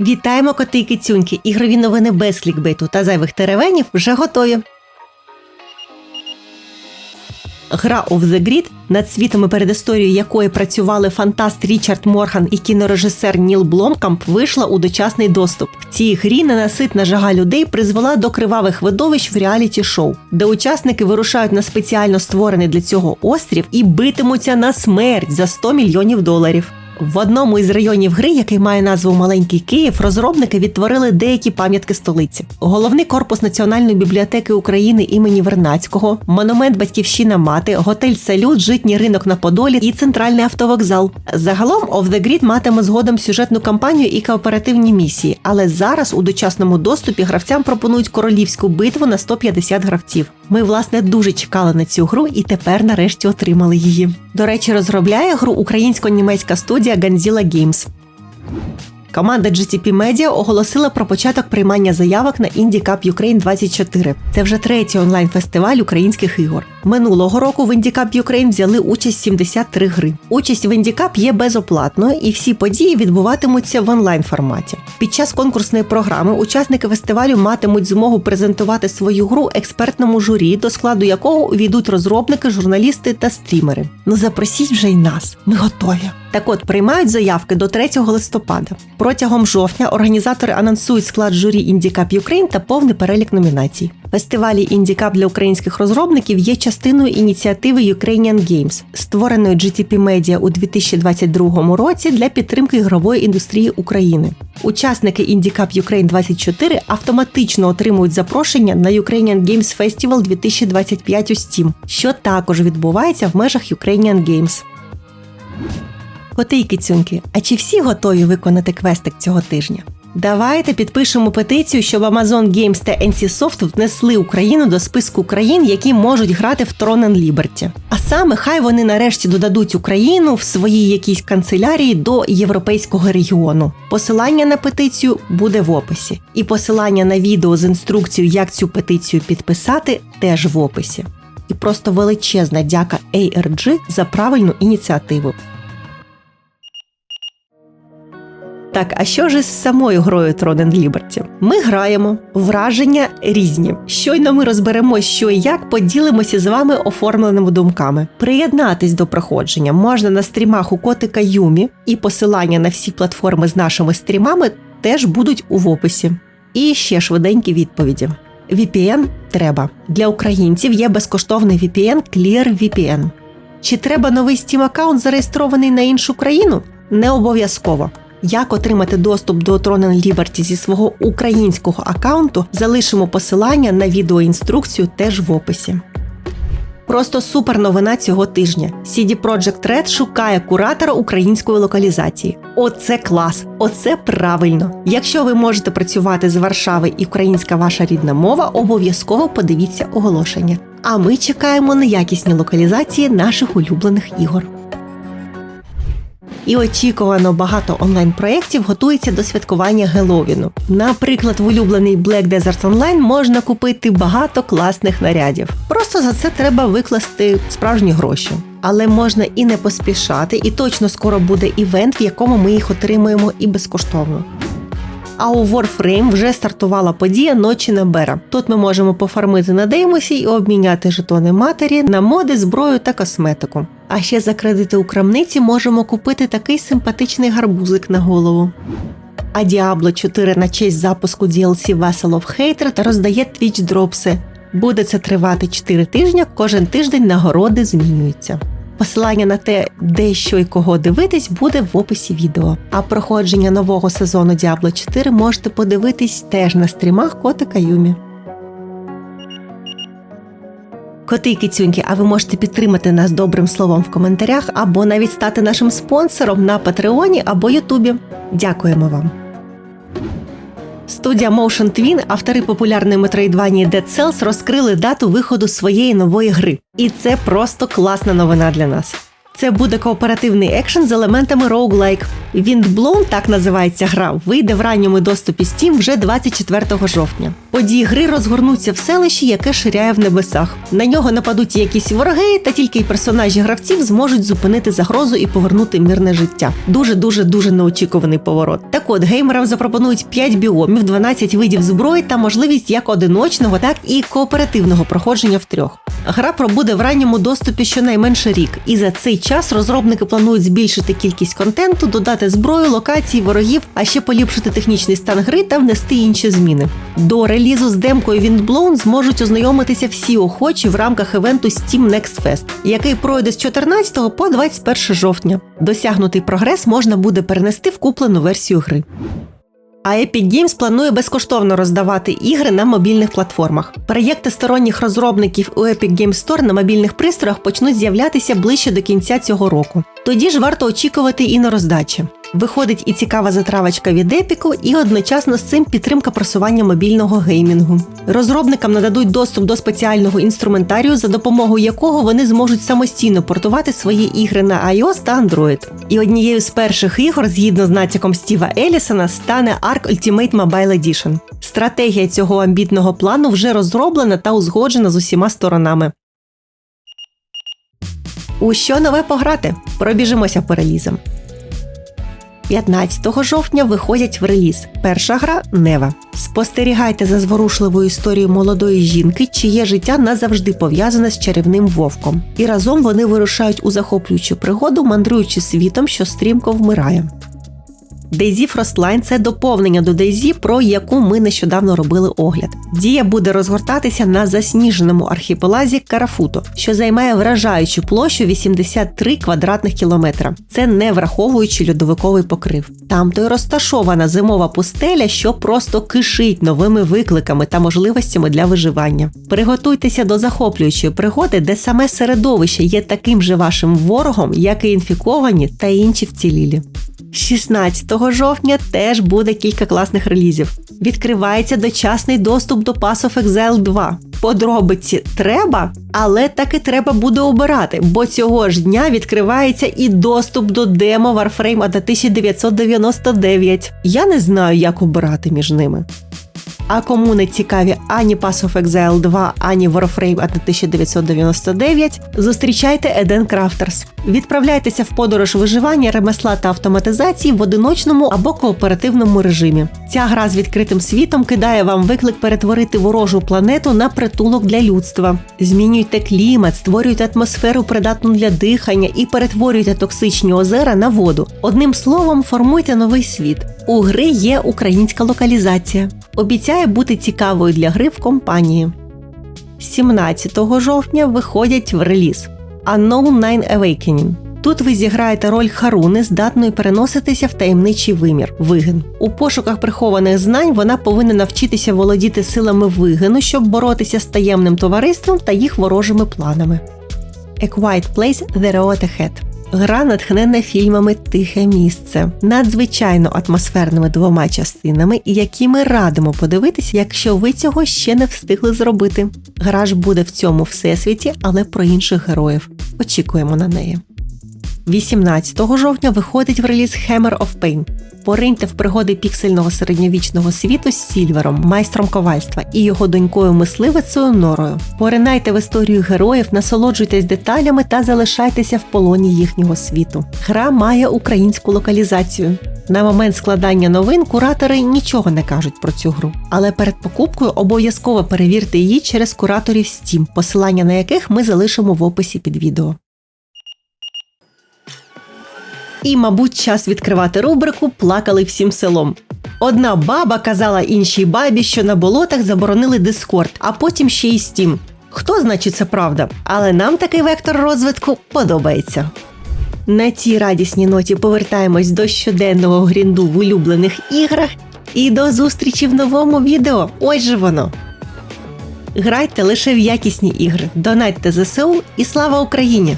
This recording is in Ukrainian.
Вітаємо коти і кицюньки! Ігрові новини без клікбейту та зайвих теревенів вже готові. Гра of the Grid, над світом і перед історією якої працювали фантаст Річард Морган і кінорежисер Ніл Бломкамп, вийшла у дочасний доступ. В цій грі ненаситна жага людей призвела до кривавих видовищ в реаліті-шоу, де учасники вирушають на спеціально створений для цього острів і битимуться на смерть за 100 мільйонів доларів. В одному із районів гри, який має назву Маленький Київ, розробники відтворили деякі пам'ятки столиці. Головний корпус Національної бібліотеки України імені Вернацького, монумент Батьківщина Мати, готель Салют, житній ринок на Подолі і центральний автовокзал. Загалом Off the Grid матиме згодом сюжетну кампанію і кооперативні місії, але зараз у дочасному доступі гравцям пропонують королівську битву на 150 гравців. Ми, власне, дуже чекали на цю гру і тепер нарешті отримали її. До речі, розробляє гру українсько-німецька студія Ganzilla Games. Команда GTP Media оголосила про початок приймання заявок на Indie Cup Ukraine 24. Це вже третій онлайн-фестиваль українських ігор. Минулого року в Cup Ukraine взяли участь 73 гри. Участь в Cup є безоплатною, і всі події відбуватимуться в онлайн форматі. Під час конкурсної програми учасники фестивалю матимуть змогу презентувати свою гру експертному журі, до складу якого увійдуть розробники, журналісти та стрімери. Ну запросіть вже й нас. Ми готові. Так от приймають заявки до 3 листопада. Протягом жовтня організатори анонсують склад журі IndieCup Ukraine та повний перелік номінацій. Фестивалі IndieCup для українських розробників є частиною ініціативи Ukrainian Games, створеної GTP Media у 2022 році для підтримки ігрової індустрії України. Учасники IndieCup Ukraine 24 автоматично отримують запрошення на Ukrainian Games Festival 2025 у Steam, що також відбувається в межах Ukrainian Games. Коти й кицюньки, а чи всі готові виконати квестик цього тижня? Давайте підпишемо петицію, щоб Amazon Games та NCSoft внесли Україну до списку країн, які можуть грати в Tron and Liberty. А саме хай вони нарешті додадуть Україну в своїй якійсь канцелярії до європейського регіону. Посилання на петицію буде в описі. І посилання на відео з інструкцією, як цю петицію підписати, теж в описі. І просто величезна дяка ARG за правильну ініціативу. Так, а що ж із самою грою and Liberty? Ми граємо, враження різні. Щойно ми розберемо, що і як поділимося з вами оформленими думками. Приєднатись до проходження можна на стрімах у котика Юмі, і посилання на всі платформи з нашими стрімами теж будуть у описі. І ще швиденькі відповіді. VPN треба. Для українців є безкоштовний VPN ClearVPN. Чи треба новий Steam аккаунт зареєстрований на іншу країну? Не обов'язково. Як отримати доступ до Tron Liberty зі свого українського аккаунту, залишимо посилання на відеоінструкцію теж в описі. Просто супер новина цього тижня. CD Projekt Red шукає куратора української локалізації. Оце клас! Оце правильно! Якщо ви можете працювати з Варшави і українська ваша рідна мова, обов'язково подивіться оголошення. А ми чекаємо на якісні локалізації наших улюблених ігор. І очікувано багато онлайн-проєктів готується до святкування Геловіну. Наприклад, в улюблений Black Desert Online можна купити багато класних нарядів. Просто за це треба викласти справжні гроші. Але можна і не поспішати, і точно скоро буде івент, в якому ми їх отримуємо і безкоштовно. А у Warframe вже стартувала подія Ночі на Бера. Тут ми можемо пофармити на Деймосі і обміняти жетони матері на моди, зброю та косметику. А ще за кредити у крамниці можемо купити такий симпатичний гарбузик на голову. А Diablo 4 на честь запуску DLC Vessel of Hatred роздає Twitch дропси. Буде це тривати 4 тижні, кожен тиждень нагороди змінюються. Посилання на те, де що і кого дивитись, буде в описі відео. А проходження нового сезону Diablo 4 можете подивитись теж на стрімах Котика Юмі. Коти і кицюньки, а ви можете підтримати нас добрим словом в коментарях або навіть стати нашим спонсором на Патреоні або Ютубі. Дякуємо вам! Студія Motion Twin, автори популярної метроїдванії Dead Cells, розкрили дату виходу своєї нової гри. І це просто класна новина для нас. Це буде кооперативний екшен з елементами roguelike. Windblown, так називається гра, вийде в ранньому доступі Steam вже 24 жовтня. Події гри розгорнуться в селищі, яке ширяє в небесах. На нього нападуть якісь вороги, та тільки й персонажі гравців зможуть зупинити загрозу і повернути мирне життя. Дуже дуже дуже неочікуваний поворот. Так от геймерам запропонують 5 біомів, 12 видів зброї та можливість як одиночного, так і кооперативного проходження в трьох. Гра пробуде в ранньому доступі щонайменше рік, і за цей час розробники планують збільшити кількість контенту, додати зброю, локації, ворогів, а ще поліпшити технічний стан гри та внести інші зміни. До релізу з демкою Windblown зможуть ознайомитися всі охочі в рамках івенту Steam Next Fest, який пройде з 14 по 21 жовтня. Досягнутий прогрес можна буде перенести в куплену версію гри. А Epic Games планує безкоштовно роздавати ігри на мобільних платформах. Проєкти сторонніх розробників у Epic Games Store на мобільних пристроях почнуть з'являтися ближче до кінця цього року. Тоді ж варто очікувати і на роздачі. Виходить і цікава затравочка від Епіку, і одночасно з цим підтримка просування мобільного геймінгу. Розробникам нададуть доступ до спеціального інструментарію, за допомогою якого вони зможуть самостійно портувати свої ігри на iOS та Android. І однією з перших ігор, згідно з натяком Стіва Елісона, стане Ark Ultimate Mobile Edition. Стратегія цього амбітного плану вже розроблена та узгоджена з усіма сторонами. У що нове пограти? Пробіжимося по релізам. 15 жовтня виходять в реліз. Перша гра Нева. Спостерігайте за зворушливою історією молодої жінки, чиє життя назавжди пов'язане з чарівним вовком. І разом вони вирушають у захоплюючу пригоду, мандруючи світом, що стрімко вмирає. DayZ Frostline – це доповнення до DayZ, про яку ми нещодавно робили огляд. Дія буде розгортатися на засніженому архіпелазі Карафуто, що займає вражаючу площу 83 квадратних кілометра. Це не враховуючи льодовиковий покрив. Там то й розташована зимова пустеля, що просто кишить новими викликами та можливостями для виживання. Приготуйтеся до захоплюючої пригоди, де саме середовище є таким же вашим ворогом, як і інфіковані та інші вцілілі. 16 жовтня теж буде кілька класних релізів. Відкривається дочасний доступ до Pass of Exile 2. Подробиці треба, але таки треба буде обирати, бо цього ж дня відкривається і доступ до демо Warframe 1999. Я не знаю, як обирати між ними. А кому не цікаві ані Pass of Exile 2, ані Warframe 1999, зустрічайте Eden Crafters. Відправляйтеся в подорож виживання, ремесла та автоматизації в одиночному або кооперативному режимі. Ця гра з відкритим світом кидає вам виклик перетворити ворожу планету на притулок для людства. Змінюйте клімат, створюйте атмосферу придатну для дихання і перетворюйте токсичні озера на воду. Одним словом, формуйте новий світ. У гри є українська локалізація. Обіцяє бути цікавою для гри в компанії. 17 жовтня виходять в реліз Unknown Nine Awakening. Тут ви зіграєте роль Харуни, здатної переноситися в таємничий вимір вигин. У пошуках прихованих знань вона повинна навчитися володіти силами вигину, щоб боротися з таємним товариством та їх ворожими планами. A Quiet Place The Road Ahead Гра натхнена фільмами Тихе місце, надзвичайно атмосферними двома частинами, які ми радимо подивитися, якщо ви цього ще не встигли зробити. Гра ж буде в цьому всесвіті, але про інших героїв. Очікуємо на неї. 18 жовтня виходить в реліз Hammer of Pain. Пориньте в пригоди піксельного середньовічного світу з Сільвером, майстром ковальства, і його донькою мисливицею Норою. Поринайте в історію героїв, насолоджуйтесь деталями та залишайтеся в полоні їхнього світу. Гра має українську локалізацію. На момент складання новин куратори нічого не кажуть про цю гру, але перед покупкою обов'язково перевірте її через кураторів Steam, посилання на яких ми залишимо в описі під відео. І, мабуть, час відкривати рубрику Плакали всім селом. Одна баба казала іншій бабі, що на болотах заборонили Дискорд, а потім ще й Steam. Хто значить це правда? Але нам такий вектор розвитку подобається. На цій радісній ноті повертаємось до щоденного грінду в улюблених іграх і до зустрічі в новому відео. Ось же воно. Грайте лише в якісні ігри, донатьте ЗСУ і слава Україні!